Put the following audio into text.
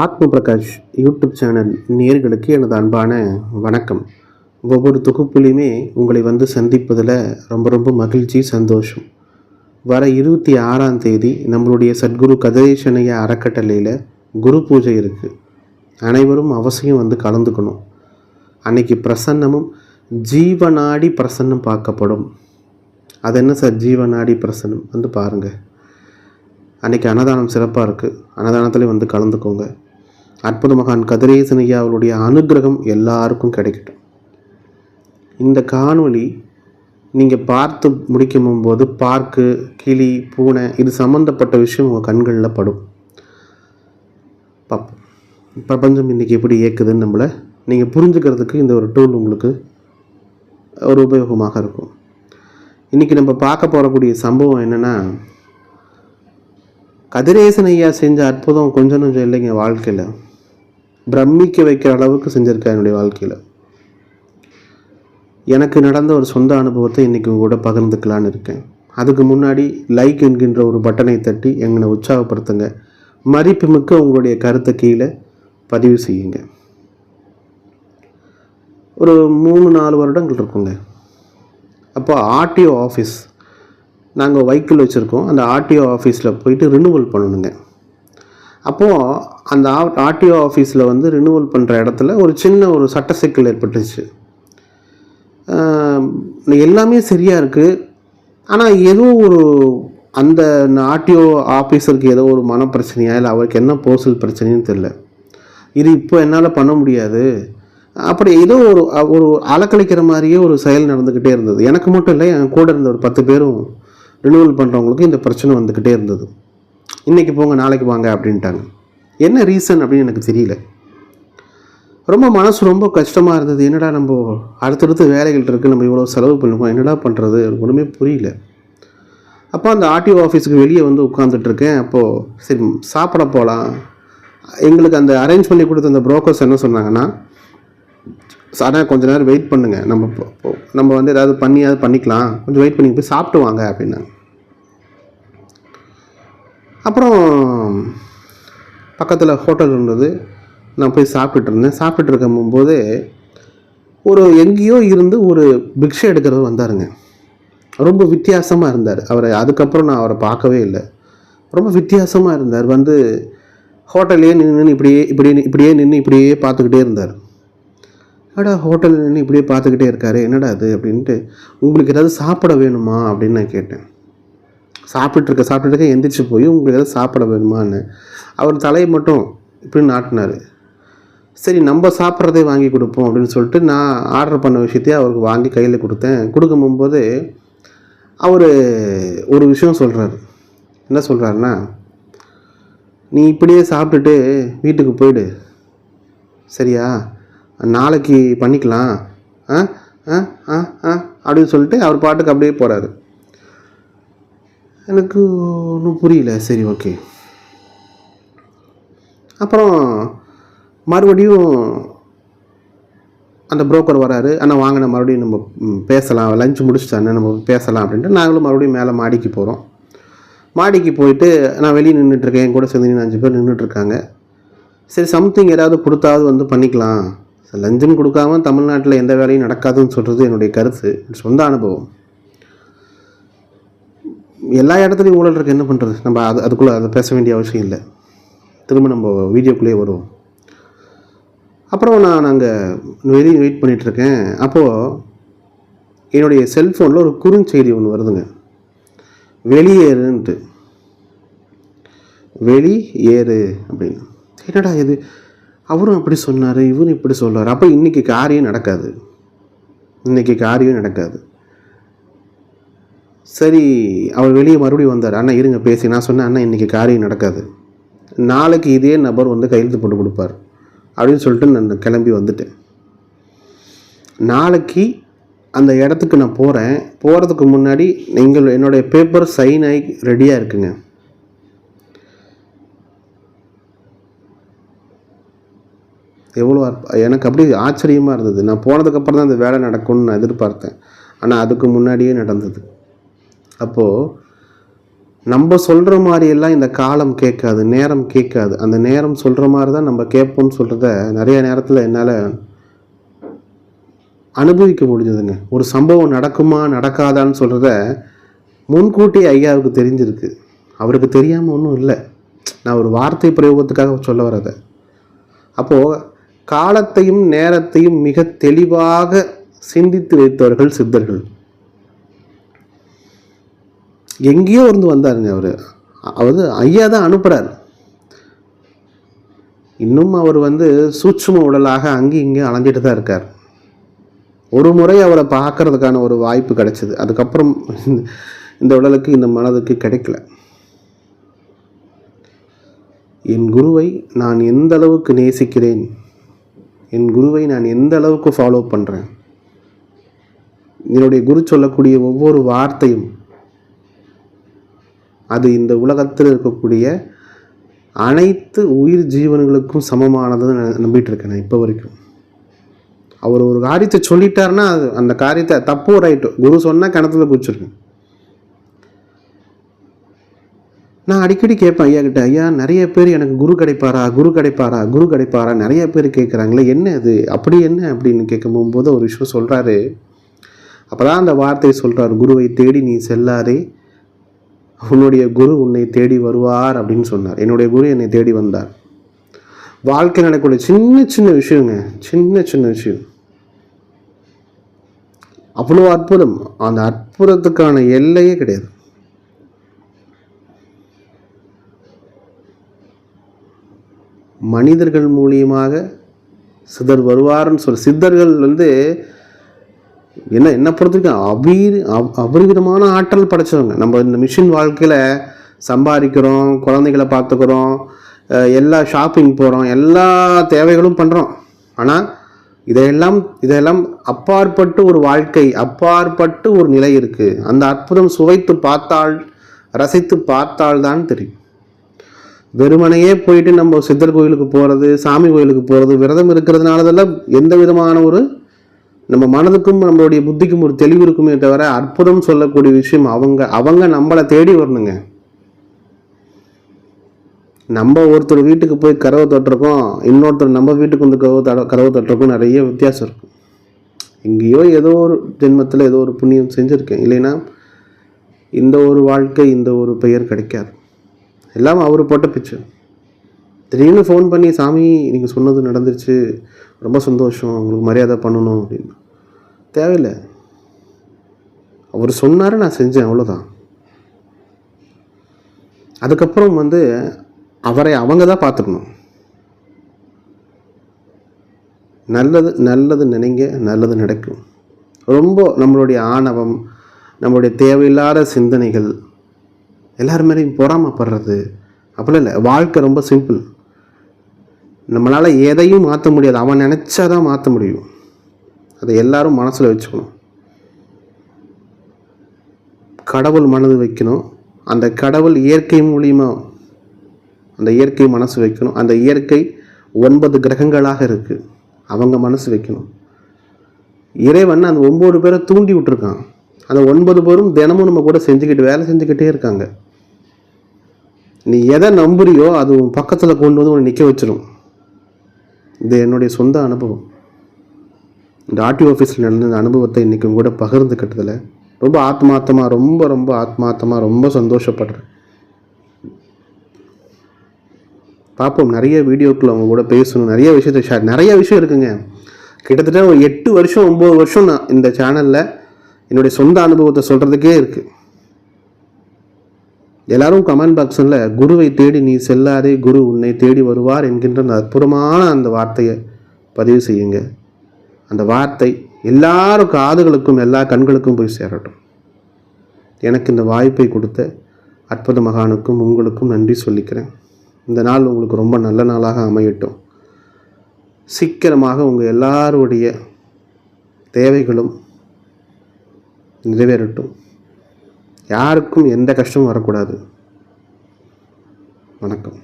ஆத்ம Prakash YouTube channel நேர்களுக்கு எனது அன்பான வணக்கம். ஒவ்வொரு தொகுப்புலையுமே உங்களை வந்து சந்திப்பதில் ரொம்ப ரொம்ப மகிழ்ச்சி சந்தோஷம். வர இருபத்தி ஆறாம் தேதி நம்மளுடைய சத்குரு கதிரேஷனைய அறக்கட்டளையில் குரு பூஜை இருக்குது அனைவரும் அவசியம் வந்து கலந்துக்கணும். அன்னைக்கு பிரசன்னமும் ஜீவநாடி பிரசன்னம் பார்க்கப்படும். அது என்ன சார்? ஜீவநாடி பிரசன்னம்? வந்து பாருங்கள் அன்னைக்கு அன்னதானம் சிறப்பாக இருக்குது அன்னதானத்துலேயும் வந்து கலந்துக்கோங்க. அற்புத மகான் கதிரேசன் ஐயா அவருடைய அனுகிரகம் எல்லாருக்கும் கிடைக்கட்டும். இந்த காணொளி நீங்கள் பார்த்து முடிக்கும் போது பார்க்கு கிளி பூனை இது சம்மந்தப்பட்ட விஷயம் உங்கள் கண்களில் படும். பார்ப்போம். பிரபஞ்சம் இன்றைக்கி எப்படி இயக்குதுன்னு நம்மளை நீங்கள் புரிஞ்சுக்கிறதுக்கு இந்த ஒரு டூல் உங்களுக்கு ஒரு உபயோகமாக இருக்கும். இன்றைக்கி நம்ம பார்க்க போகக்கூடிய சம்பவம் என்னென்னா கதிரேசன் ஐயா செஞ்ச அற்புதம் கொஞ்சம் கொஞ்சம் இல்லைங்க வாழ்க்கையில். பிரமிக்க வைக்கிற அளவுக்கு செஞ்சுருக்கேன் என்னுடைய வாழ்க்கையில். எனக்கு நடந்த ஒரு சொந்த அனுபவத்தை இன்றைக்கி கூட பகிர்ந்துக்கலான்னு இருக்கேன். அதுக்கு முன்னாடி லைக் என்கின்ற ஒரு பட்டனை தட்டி எங்களை உற்சாகப்படுத்துங்க. மதிப்புமிக்க உங்களுடைய கருத்தை கீழே பதிவு செய்யுங்க. ஒரு மூணு நாலு வருடங்கள் இருக்குங்க. அப்போ ஆர்டிஓ ஆஃபீஸ் நாங்கள் வைக்கிள் வச்சுருக்கோம். அந்த ஆர்டிஓ ஆஃபீஸில் போயிட்டு ரினுவல் பண்ணணுங்க. அப்போது அந்த ஆர்டிஓ ஆஃபீஸில் வந்து ரினுவல் பண்ணுற இடத்துல ஒரு சின்ன ஒரு சட்ட சிக்கல் ஏற்பட்டுச்சு. எல்லாமே சரியாக இருக்குது ஆனால் ஏதோ ஒரு அந்த ஆர்டிஓ ஆஃபீஸருக்கு ஏதோ ஒரு மனப்பிரச்சனையாக இல்லை அவருக்கு என்ன போர்சல் பிரச்சனைன்னு தெரில இது இப்போ என்னால் பண்ண முடியாது. அப்படி ஏதோ ஒரு ஒரு அலக்கழிக்கிற மாதிரியே ஒரு செயல் நடந்துக்கிட்டே இருந்தது. எனக்கு மட்டும் இல்லை என் கூட இருந்த ஒரு பத்து பேரும் ரினுவல் பண்ணுறவங்களுக்கு இந்த பிரச்சனை வந்துக்கிட்டே இருந்தது. இன்றைக்கி போங்க நாளைக்கு வாங்க அப்படின்ட்டாங்க. என்ன ரீசன் அப்படின்னு எனக்கு தெரியல. ரொம்ப மனசு ரொம்ப கஷ்டமாக இருந்தது. என்னடா நம்ம அடுத்தடுத்து வேலைகள் இருக்குது நம்ம இவ்வளோ செலவு பண்ணுவோம் என்னடா பண்ணுறது எனக்கு ஒன்றுமே புரியல. அப்போ அந்த ஆர்டிஓ ஆஃபீஸுக்கு வெளியே வந்து உட்காந்துட்ருக்கேன் அப்போது சரி சாப்பிட போகலாம் எங்களுக்கு அந்த அரேஞ்ச் பண்ணி கொடுத்த அந்த புரோக்கர்ஸ் என்ன சொன்னாங்கன்னா ஆனால் கொஞ்ச நேரம் வெயிட் பண்ணுங்கள் நம்ம நம்ம வந்து ஏதாவது பண்ணியாவது பண்ணிக்கலாம். கொஞ்சம் வெயிட் பண்ணி போய் சாப்பிட்டு வாங்க அப்படின்னாங்க. அப்புறம் பக்கத்தில் ஹோட்டல் இருந்தது. நான் போய் சாப்பிட்டுட்டு இருந்தேன். சாப்பிட்டுட்டு இருக்கும்போது ஒரு எங்கேயோ இருந்து ஒரு பிக்ஷை எடுக்கிறவர் வந்தாருங்க. ரொம்ப வித்தியாசமாக இருந்தார். அவரை அதுக்கப்புறம் நான் அவரை பார்க்கவே இல்லை. ரொம்ப வித்தியாசமாக இருந்தார். வந்து ஹோட்டல்லையே நின்று இப்படியே இப்படியே இப்படியே நின்று இப்படியே பார்த்துக்கிட்டே இருந்தார். அடா ஹோட்டலில் நின்று இப்படியே பார்த்துக்கிட்டே இருக்காரு? என்னடா அது அப்படின்ட்டு உங்களுக்கு ஏதாவது சாப்பிட வேணுமா? அப்படின்னு நான் கேட்டேன். சாப்பிட்டுட்டு சாப்பிட்டுருக்க எந்திரிச்சு போய் உங்களுக்கு எதாவது சாப்பிட வேணுமான்னு அவர் தலையை மட்டும் இப்படி நாட்டினார். சரி நம்ம சாப்பிட்றதே வாங்கி கொடுப்போம் அப்படின்னு சொல்லிட்டு நான் ஆர்டர் பண்ண விஷயத்தையே அவருக்கு வாங்கி கையில் கொடுத்தேன். கொடுக்கும் போகும்போது அவர் ஒரு விஷயம் சொல்கிறாரு என்ன சொல்கிறாருன்னா நீ இப்படியே சாப்பிட்டுட்டு வீட்டுக்கு போயிடு. சரியா? நாளைக்கு பண்ணிக்கலாம். ஆ? ஆ? ஆ? ஆ? அப்படின்னு சொல்லிட்டு அவர் பாட்டுக்கு அப்படியே போகிறாரு எனக்கு ஒன்றும் புரியல. சரி ஓகே அப்புறம் மறுபடியும் அந்த புரோக்கர் வராரு. ஆனால் வாங்கின மறுபடியும் நம்ம பேசலாம். லஞ்ச் முடிச்சுட்டானே நம்ம பேசலாம் அப்படின்ட்டு நாங்களும் மறுபடியும் மேலே மாடிக்கு போகிறோம் மாடிக்கு போயிட்டு நான் வெளியே நின்றுட்டுருக்கேன். என் கூட சேர்ந்து அஞ்சு பேர் நின்றுட்டுருக்காங்க. சரி சம்திங் ஏதாவது கொடுத்தாவது வந்து பண்ணிக்கலாம். லஞ்சம் கொடுக்காம தமிழ்நாட்டில் எந்த வேலையும் நடக்காதுன்னு சொல்கிறது என்னுடைய கருத்து. சொந்த அனுபவம். எல்லா இடத்துலையும் ஊழல் இருக்குது என்ன பண்ணுறது நம்ம அது அதுக்குள்ளே அதை பேச வேண்டிய அவசியம் இல்லை. திரும்ப நம்ம வீடியோக்குள்ளேயே வருவோம். அப்புறம் நான் அங்கே வெளியே வெயிட் பண்ணிகிட்ருக்கேன் அப்போது என்னுடைய செல்ஃபோனில் ஒரு குறுஞ்செய்தி ஒன்று வருதுங்க. வெளியேறுன்ட்டு வெளி ஏறு அப்படின்னு. என்னடா இது? அவரும் அப்படி சொன்னார் இவரும் இப்படி சொல்கிறார் அப்போ இன்றைக்கி காரியம் நடக்காது. இன்றைக்கி காரியம் நடக்காது. சரி அவர் வெளியே மறுபடியும் வந்தார். அண்ணா இருங்க பேசி. நான் சொன்னேன் அண்ணா இன்றைக்கி காரியம் நடக்காது. நாளைக்கு இதே நபர் வந்து கையெழுத்து போட்டு கொடுப்பார். அப்படின்னு சொல்லிட்டு நான் கிளம்பி வந்துட்டேன். நாளைக்கு அந்த இடத்துக்கு நான் போகிறேன் போகிறதுக்கு முன்னாடி நீங்கள் என்னுடைய பேப்பர் சைன் ஆகி ரெடியாக இருக்குங்க. எவ்வளோ எனக்கு அப்படி ஆச்சரியமாக இருந்தது. நான் போனதுக்கப்புறம் தான் அந்த வேலை நடக்கும்னு நான் எதிர்பார்த்தேன். ஆனால் அதுக்கு முன்னாடியே நடந்தது. அப்போது நம்ம சொல்கிற மாதிரியெல்லாம் இந்த காலம் கேட்காது நேரம் கேட்காது. அந்த நேரம் சொல்கிற மாதிரி தான் நம்ம கேட்போம்னு சொல்கிறத நிறைய நேரத்தில் என்னால் அனுபவிக்க முடிஞ்சதுங்க. ஒரு சம்பவம் நடக்குமா நடக்காதான்னு சொல்கிறத முன்கூட்டி ஐயாவுக்கு தெரிஞ்சிருக்கு. அவருக்கு தெரியாமல் ஒன்றும் இல்லை. நான் ஒரு வார்த்தை பிரயோகத்துக்காக சொல்ல வரத. அப்போது காலத்தையும் நேரத்தையும் மிக தெளிவாக சிந்தித்து வைத்தவர்கள் சித்தர்கள். எங்கேயோ இருந்து வந்தாருங்க அவர். அவர் ஐயா தான் அனுப்புகிறார் இன்னும் அவர் வந்து சூட்சும உடலாக அங்கேயும் இங்கேயும் அலைஞ்சிட்டு தான் இருக்கார். ஒரு முறை அவரை பார்க்கறதுக்கான ஒரு வாய்ப்பு கிடைச்சிது. அதுக்கப்புறம் இந்த உடலுக்கு இந்த மனதுக்கு கிடைக்கல. என் குருவை நான் எந்த அளவுக்கு நேசிக்கிறேன்? என் குருவை நான் எந்த அளவுக்கு ஃபாலோ பண்ணுறேன் என்னுடைய குரு சொல்லக்கூடிய ஒவ்வொரு வார்த்தையும் அது இந்த உலகத்தில் இருக்கக்கூடிய அனைத்து உயிர் ஜீவன்களுக்கும் சமமானதுன்னு நான் நம்பிட்டு இருக்கேன் நான் இப்போ வரைக்கும். அவர் ஒரு காரியத்தை சொல்லிட்டாருன்னா அது அந்த காரியத்தை தப்போ ரைட்டு குரு சொன்னால் கிணத்துல குச்சிருக்கேன் நான் அடிக்கடி கேட்பேன் ஐயா கிட்ட ஐயா நிறைய பேர் எனக்கு குரு கிடைப்பாரா குரு கிடைப்பாரா குரு கிடைப்பாரா? நிறைய பேர் கேட்குறாங்களே என்ன அது? அப்படி என்ன? அப்படின்னு கேட்கும் போகும்போது ஒரு விஷயம் சொல்கிறாரு அப்போ தான் அந்த வார்த்தையை சொல்கிறார் குருவை தேடி நீ செல்லாதே. உன்னுடைய குரு உன்னை தேடி வருவார் அப்படின்னு சொன்னார். என்னுடைய குரு என்னை தேடி வந்தார். வாழ்க்கை நடக்கக்கூடிய சின்ன சின்ன விஷயங்க. சின்ன சின்ன விஷயம். அவ்வளோ அற்புதம். அந்த அற்புதத்துக்கான எல்லையே கிடையாது. மனிதர்கள் மூலியமாக சித்தர் வருவார்னு சொல் சித்தர்கள் வந்து என்ன என்ன பொறுத்த வரைக்கும் அபீர் அப்- அபரிவிதமான ஆற்றல் படைச்சவங்க. நம்ம இந்த மிஷின் வாழ்க்கையில் சம்பாதிக்கிறோம் குழந்தைகளை பார்த்துக்கிறோம் எல்லா ஷாப்பிங் போகிறோம் எல்லா தேவைகளும் பண்ணுறோம் ஆனால் இதையெல்லாம் இதையெல்லாம் அப்பாற்பட்டு ஒரு வாழ்க்கை அப்பாற்பட்டு ஒரு நிலை இருக்குது அந்த அற்புதம் சுவைத்து பார்த்தால் ரசித்து பார்த்தால் தான் தெரியும். வெறுமனையே போயிட்டு நம்ம சித்தர் கோயிலுக்கு போகிறது சாமி கோயிலுக்கு போகிறது விரதம் இருக்கிறதுனாலதெல்லாம் எந்த விதமான ஒரு நம்ம மனதுக்கும் நம்மளுடைய புத்திக்கும் ஒரு தெளிவு இருக்குமே தவிர அற்புதம் சொல்லக்கூடிய விஷயம் அவங்க அவங்க நம்மளை தேடி வரணுங்க. நம்ம ஒருத்தர் வீட்டுக்கு போய் கரவை தொட்டிருக்கோம் இன்னொருத்தர் நம்ம வீட்டுக்கு வந்து கரவை தட கரவை தொட்டிருக்கோம் நிறைய வித்தியாசம் இருக்கும் எங்கேயோ ஏதோ ஒரு ஜென்மத்தில் ஏதோ ஒரு புண்ணியம் செஞ்சுருக்கேன். இல்லைன்னா இந்த ஒரு வாழ்க்கை இந்த ஒரு பெயர் கிடைக்காது. எல்லாம் அவர் போட்ட பிச்சு. திடீர்னு ஃபோன் பண்ணி சாமி நீங்கள் சொன்னது நடந்துருச்சு. ரொம்ப சந்தோஷம். உங்களுக்கு மரியாதை பண்ணணும் அப்படின்னு. தேவையில்லை. அவர் சொன்னார் நான் செஞ்சேன் அவ்வளோதான் அதுக்கப்புறம் வந்து அவரை அவங்க தான் பார்த்துக்கணும். நல்லது நல்லது நினைங்க நல்லது நடக்கும். ரொம்ப நம்மளுடைய ஆணவம் நம்மளுடைய தேவையில்லாத சிந்தனைகள் எல்லார் மேலேயும் பொறாமப்படுறது அப்படிலாம் இல்லை வாழ்க்கை ரொம்ப சிம்பிள் நம்மளால் எதையும் மாற்ற முடியாது. அவன் நினச்சா தான் மாற்ற முடியும். அதை எல்லாரும் மனசில் வச்சுக்கணும். கடவுள் மனது வைக்கணும். அந்த கடவுள் இயற்கை மூலியமாக அந்த இயற்கை மனசு வைக்கணும். அந்த இயற்கை ஒன்பது கிரகங்களாக இருக்குது அவங்க மனசு வைக்கணும். இறைவன் அந்த ஒம்பது பேரை தூண்டி விட்டுருக்கான். அந்த ஒன்பது பேரும் தினமும் நம்ம கூட செஞ்சுக்கிட்டு வேலை செஞ்சுக்கிட்டே இருக்காங்க. நீ எதை நம்புறியோ அது உன் பக்கத்தில் கொண்டு வந்து உன்னை நிற்க வச்சிடும் இது என்னுடைய சொந்த அனுபவம். இந்த ஆர்டிஓ ஆஃபீஸில் நடந்த இந்த அனுபவத்தை இன்றைக்கும் கூட பகிர்ந்துக்கிட்டதில் ரொம்ப ஆத்மார்த்தமாக ரொம்ப ரொம்ப ஆத்மார்த்தமாக ரொம்ப சந்தோஷப்படுறேன். பார்ப்போம் நிறைய வீடியோக்குள்ள அவங்க கூட பேசணும் நிறைய விஷயத்தை ஷேர் நிறைய விஷயம் இருக்குங்க. கிட்டத்தட்ட ஒரு எட்டு வருஷம் ஒம்பது வருஷம் நான் இந்த சேனலில் என்னுடைய சொந்த அனுபவத்தை சொல்கிறதுக்கே இருக்குது எல்லாரும் கமெண்ட் பாக்ஸில் குருவை தேடி நீ செல்லாதே குரு உன்னை தேடி வருவார் என்கின்ற அந்த அற்புதமான அந்த வார்த்தையை பதிவு செய்யுங்க. அந்த வார்த்தை எல்லாரும் காதுகளுக்கும் எல்லா கண்களுக்கும் போய் சேரட்டும். எனக்கு இந்த வாய்ப்பை கொடுத்த அற்புத மகானுக்கும் உங்களுக்கும் நன்றி சொல்லிக்கிறேன். இந்த நாள் உங்களுக்கு ரொம்ப நல்ல நாளாக அமையட்டும். சீக்கிரமாக உங்கள் எல்லாருடைய தேவைகளும் நிறைவேறட்டும். யாருக்கும் எந்த கஷ்டமும் வரக்கூடாது. வணக்கம்.